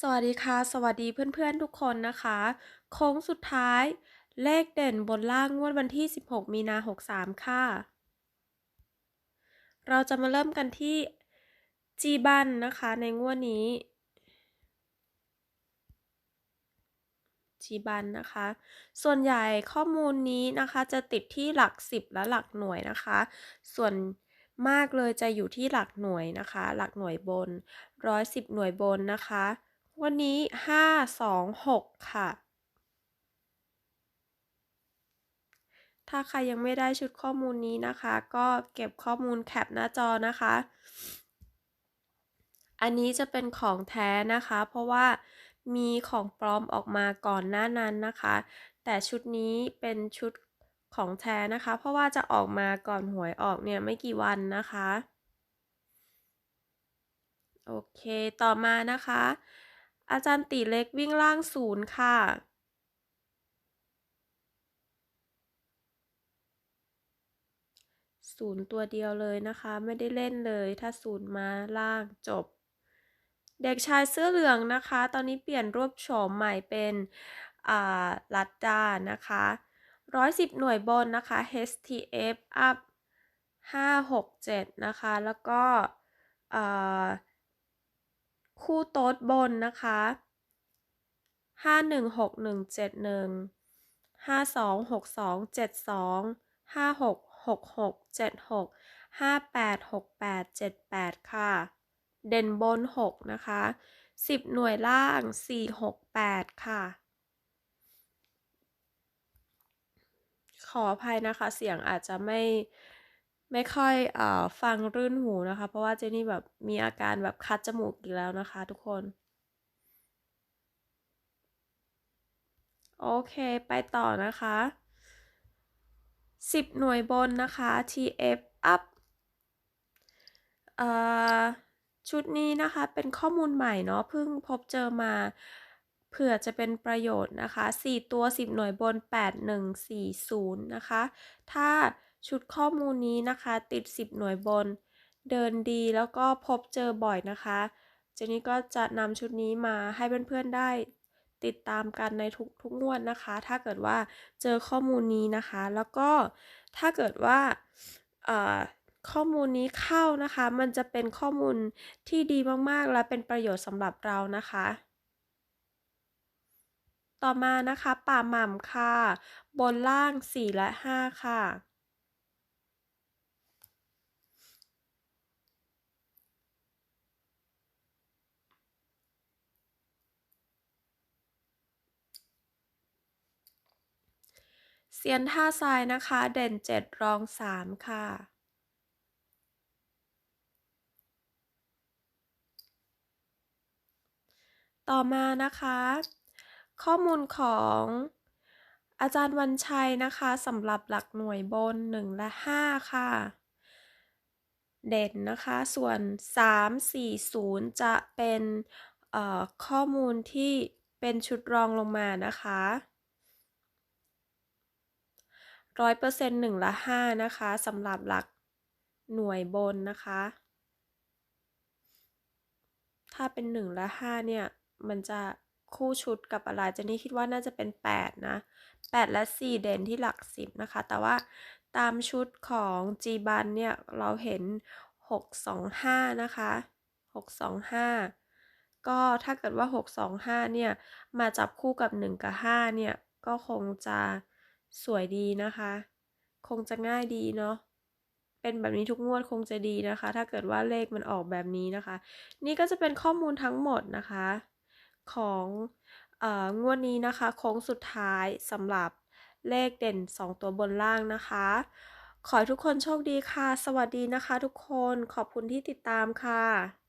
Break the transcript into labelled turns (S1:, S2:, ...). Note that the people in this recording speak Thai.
S1: สวัสดีค่ะ สวัสดีเพื่อนๆทุกคนนะคะ โค้งสุดท้าย เลขเด่นบนล่างงวดวันที่ 16 มีนา 63 ค่ะ เราจะมาเริ่มกันที่จีบันนะคะในงวดนี้ จีบันนะคะ ส่วนใหญ่ข้อมูลนี้นะคะจะติดที่หลัก 10 และหลักหน่วยนะคะ ส่วนมากเลยจะอยู่ที่หลักหน่วยนะคะ หลักหน่วยบน 110 หน่วยบนนะคะ วันนี้5 2 6ค่ะ ถ้าใครยังไม่ได้ชุดข้อมูลนี้นะคะ ก็เก็บข้อมูลแคปหน้าจอนะคะ อันนี้จะเป็นของแท้นะคะ เพราะว่ามีของปลอมออกมาก่อนหน้านั้นนะคะ แต่ชุดนี้เป็นชุดของแท้นะคะ เพราะว่าจะออกมาก่อนหวยออกเนี่ยไม่กี่วันนะคะ โอเค ต่อมานะคะ อาจารย์ตีเล็กวิ่งล่างศูนย์ค่ะ ศูนย์ตัวเดียวเลยนะคะ ไม่ได้เล่นเลยถ้าศูนย์มาล่างจบ เด็กชายเสื้อเหลืองนะคะ ตอนนี้เปลี่ยนรูปโฉมใหม่เป็นลัดดานะคะ110หน่วยบนนะคะ HTF up 567 นะคะ แล้วก็ คู่โต๊ดบนนะคะ516171 526272 566676 586878ค่ะ เด่นบน6นะคะ10หน่วยล่าง468ค่ะ ขออภัยนะคะเสียงอาจจะไม่ ไม่ค่อยอฟังรื่นหูนะคะ เพราะว่าเจนี่แบบมีอาการแบบคัดจมูกอีกแล้วนะคะทุกคน โอเคไปต่อนะคะ 10 หน่วยบนนะคะ TF up ชุดนี้นะคะเป็นข้อมูลใหม่เนาะเพิ่งพบเจอมาเผื่อจะเป็นประโยชน์นะคะ 4 ตัว 10 หน่วยบน 8140 นะคะ ถ้า ชุดข้อมูลนี้นะคะ ติด 10 หน่วยบน เดินดีแล้วก็พบเจอบ่อยนะคะเจนี่ก็จะนำชุดนี้มาให้เพื่อนๆได้ติดตามกันในทุกทุกงวดนะคะ ถ้าเกิดว่าเจอข้อมูลนี้นะคะ แล้วก็ถ้าเกิดว่าข้อมูลนี้เข้านะคะ มันจะเป็นข้อมูลที่ดีมากๆ และเป็นประโยชน์สำหรับเรานะคะ ต่อมานะคะป่าหม่ำค่ะ บนล่าง 4 และ 5 ค่ะ เซียนท่าทรายนะคะ เด่น 7 รอง 3 ค่ะ ต่อมานะคะ ข้อมูลของอาจารย์วันชัยนะคะสำหรับหลักหน่วยบน 1 และ 5 ค่ะ เด่นนะคะ ส่วน 3 4 0 จะเป็นข้อมูลที่เป็นชุดรองลงมานะคะ ร้อยเปอร์เซ็นต์หนึ่งละห้านะคะสำหรับหลักหน่วยบนนะคะ ถ้าเป็นหนึ่งละห้าเนี่ย มันจะคู่ชุดกับอะไรจะนี่คิดว่าน่าจะเป็น8นะ8และ4เด่นที่หลัก10นะคะ แต่ว่าตามชุดของจีบันเนี่ย เราเห็น625นะคะ625ก็ถ้าเกิดว่า 625 เนี่ย มาจับคู่กับ 1 กับ 5 เนี่ย ก็คงจะ สวยดีนะคะ คงจะง่ายดีเนาะเป็นแบบนี้ทุกงวดคงจะดีนะคะ ถ้าเกิดว่าเลขมันออกแบบนี้นะคะ นี่ก็จะเป็นข้อมูลทั้งหมดนะคะ ของงวดนี้นะคะโค้งสุดท้ายสำหรับเลขเด่น 2 ตัวบนล่างนะคะ ขอให้ทุกคนโชคดีค่ะ สวัสดีนะคะทุกคนขอบคุณที่ติดตามค่ะ